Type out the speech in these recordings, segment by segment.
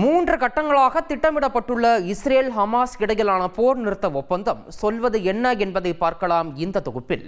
மூன்று கட்டங்களாக திட்டமிடப்பட்டுள்ள Israel Hamas இடையிலான போர் நிறுத்த ஒப்பந்தம் சொல்வது என்ன என்பதை பார்க்கலாம் இந்த தொகுப்பில்.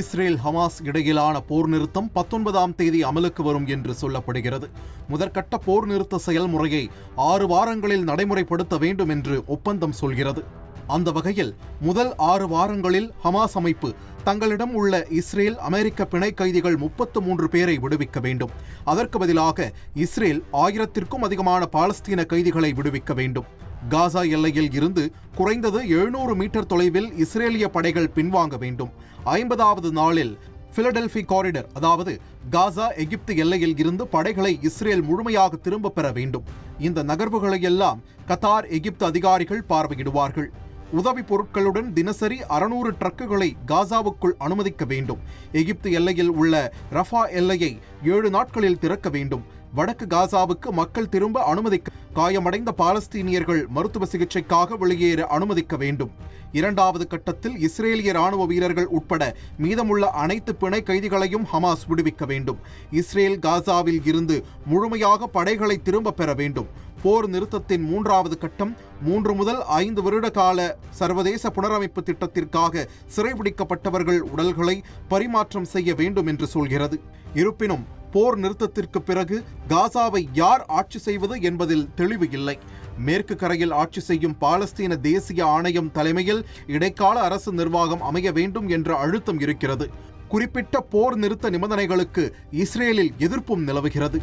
இஸ்ரேல் ஹமாஸ் இடையிலான போர் நிறுத்தம் பத்தொன்பதாம் தேதி அமலுக்கு வரும் என்று சொல்லப்படுகிறது. முதற்கட்ட போர் நிறுத்த செயல்முறையை ஆறு வாரங்களில் நடைமுறைப்படுத்த வேண்டும் என்று ஒப்பந்தம் சொல்கிறது. அந்த வகையில் முதல் ஆறு வாரங்களில் ஹமாஸ் அமைப்பு தங்களிடம் உள்ள இஸ்ரேல் அமெரிக்க பிணை கைதிகள் முப்பத்து மூன்று பேரை விடுவிக்க வேண்டும். அதற்கு பதிலாக இஸ்ரேல் ஆயிரத்திற்கும் அதிகமான பாலஸ்தீன கைதிகளை விடுவிக்க வேண்டும். காசா எல்லையில் இருந்து குறைந்தது எழுநூறு மீட்டர் தொலைவில் இஸ்ரேலிய படைகள் பின்வாங்க வேண்டும். ஐம்பதாவது நாளில் பிலடெல்பி காரிடர் அதாவது காசா எகிப்து எல்லையில் இருந்து படைகளை இஸ்ரேல் முழுமையாக திரும்ப பெற வேண்டும். இந்த நகர்வுகளை எல்லாம் கத்தார் எகிப்து அதிகாரிகள் பார்வையிடுவார்கள். உதவி பொருட்களுடன் தினசரி அறுநூறு ட்ரக்குகளை காசாவுக்குள் அனுமதிக்க வேண்டும். எகிப்து எல்லையில் உள்ள ரஃபா எல்லையை ஏழு நாட்களில் திறக்க வேண்டும். வடக்கு காசாவுக்கு மக்கள் திரும்ப அனுமதிக்க காயமடைந்த பாலஸ்தீனியர்கள் மருத்துவ சிகிச்சைக்காக வெளியேற அனுமதிக்க வேண்டும். இரண்டாவது கட்டத்தில் இஸ்ரேலிய ராணுவ வீரர்கள் உட்பட மீதமுள்ள அனைத்து பிணை கைதிகளையும் ஹமாஸ் விடுவிக்க வேண்டும். இஸ்ரேல் காசாவில் இருந்து முழுமையாக படைகளை திரும்ப பெற வேண்டும். போர் நிறுத்தத்தின் மூன்றாவது கட்டம் மூன்று முதல் ஐந்து வருட கால சர்வதேச புனரமைப்பு திட்டத்திற்காக சிறைபிடிக்கப்பட்டவர்கள் உடல்களை பரிமாற்றம் செய்ய வேண்டும் என்று சொல்கிறது. இருப்பினும் போர் நிறுத்தத்திற்கு பிறகு காசாவை யார் ஆட்சி செய்வது என்பதில் தெளிவு இல்லை. மேற்கு கரையில் ஆட்சி செய்யும் பாலஸ்தீன தேசிய ஆணையம் தலைமையில் இடைக்கால அரசு நிர்வாகம் அமைய வேண்டும் என்ற அழுத்தம் இருக்கிறது. குறிப்பிட்ட போர் நிறுத்த நிபந்தனைகளுக்கு இஸ்ரேலில் எதிர்ப்பும் நிலவுகிறது.